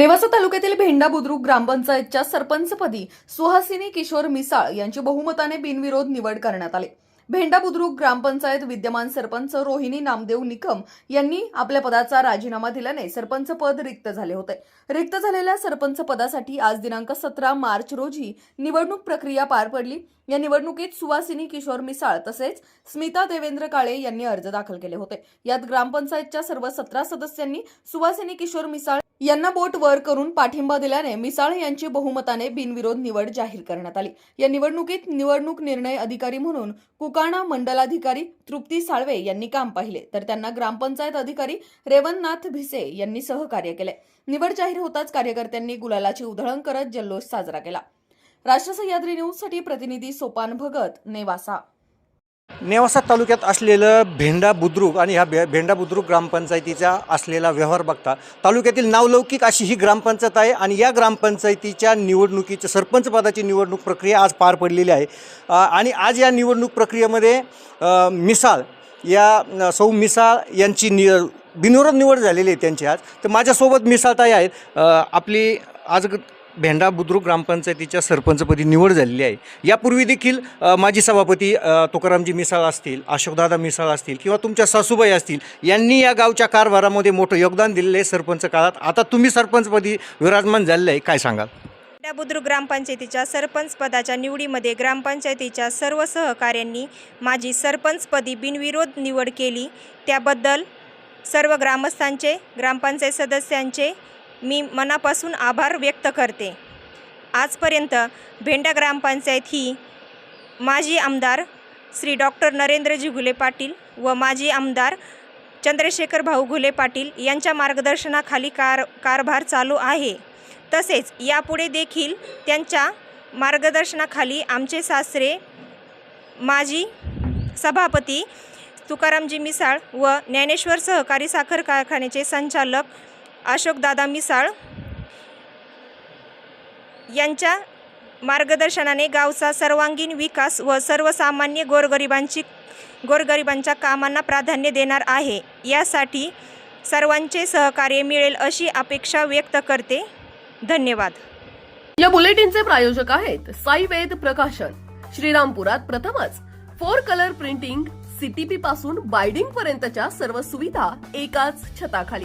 नेवासा तालुक्यातील भेंडा बुद्रुक ग्रामपंचायतच्या सरपंचपदी सुहासिनी किशोर मिसाळ यांची बहुमताने बिनविरोध निवड करण्यात आली. भेंडा बुद्रुक ग्रामपंचायत विद्यमान सरपंच रोहिणी नामदेव निकम यांनी आपल्या पदाचा राजीनामा दिल्याने सरपंच पद रिक्त झाले होते. रिक्त झालेल्या सरपंच पदासाठी आज दिनांक सतरा मार्च रोजी निवडणूक प्रक्रिया पार पडली. या निवडणुकीत सुवासिनी किशोर मिसाळ तसेच स्मिता देवेंद्र काळे यांनी अर्ज दाखल केले होते. यात ग्रामपंचायतच्या सर्व सतरा सदस्यांनी सुवासिनी किशोर मिसाळ यांना बोट वर करून पाठिंबा दिल्याने मिसाळ यांची बहुमताने बिनविरोध निवड जाहीर करण्यात आली. या निवडणुकीत निवडणूक निर्णय अधिकारी म्हणून कुकाणा मंडलाधिकारी तृप्ती साळवे यांनी काम पाहिले. तर त्यांना ग्रामपंचायत अधिकारी रेवणनाथ भिसे यांनी सहकार्य केले. निवड जाहीर होताच कार्यकर्त्यांनी गुलालाची उधळण करत जल्लोष साजरा केला. राष्ट्र सह्याद्री न्यूजसाठी प्रतिनिधी सोपान भगत नेवासा. नेवासा तालुक्यात असलेलं भेंडा बुद्रुक आणि ह्या भे भेंडा बुद्रुक ग्रामपंचायतीचा असलेला व्यवहार बघता तालुक्यातील नावलौकिक अशी ही ग्रामपंचायत आहे आणि या ग्रामपंचायतीच्या निवडणुकीच्या सरपंच पदाची निवडणूक प्रक्रिया आज पार पडलेली आहे. आणि आज या निवडणूक प्रक्रियेमध्ये मिसाळ या सौ मिसाळ यांची नि बिनविरोध निवड झालेली आहे त्यांची आज. तर माझ्यासोबत मिसाळताई आहेत. आपली आज ग- भेंडा बुद्रुक ग्रामपंचायतीच्या सरपंचपदी निवड झालेली आहे. यापूर्वी देखील माजी सभापती तुकारामजी मिसाळ असतील अशोकदादा मिसाळ असतील किंवा तुमच्या सासूबाई असतील यांनी या गावच्या कारभारामध्ये मोठं योगदान दिलेलं आहे सरपंच काळात. आता तुम्ही सरपंचपदी विराजमान झालेलं आहे काय सांगाल? त्या बुद्रुक ग्रामपंचायतीच्या सरपंच पदाच्या निवडीमध्ये ग्रामपंचायतीच्या सर्व सहकाऱ्यांनी माझी सरपंचपदी बिनविरोध निवड केली. त्याबद्दल सर्व ग्रामस्थांचे ग्रामपंचायत सदस्यांचे मी मनापासून आभार व्यक्त करते. आजपर्यंत भेंडा ग्रामपंचायत ही माजी आमदार श्री डॉक्टर नरेंद्रजी घुले पाटील व माजी आमदार चंद्रशेखर भाऊ घुले पाटील यांच्या मार्गदर्शनाखाली कार कारभार चालू आहे. तसेच यापुढे देखील त्यांच्या मार्गदर्शनाखाली आमचे सासरे माजी सभापती तुकारामजी मिसाळ व ज्ञानेश्वर सहकारी साखर कारखान्याचे संचालक अशोकदादा मिसाळ यांच्या मार्गदर्शनाने गावचा सर्वांगीण विकास व सर्वसामान्य गोरगरिबांची गोरगरिबांच्या कामांना प्राधान्य देणार आहे. यासाठी सर्वांचे सहकार्य मिळेल अशी अपेक्षा व्यक्त करते. धन्यवाद. या बुलेटिनचे प्रायोजक आहेत साईवेद प्रकाशन. श्रीरामपुरात प्रथमच फोर कलर प्रिंटिंग सीटीपी पासून बायडिंग पर्यंतच्या सर्व सुविधा एकाच छताखाली.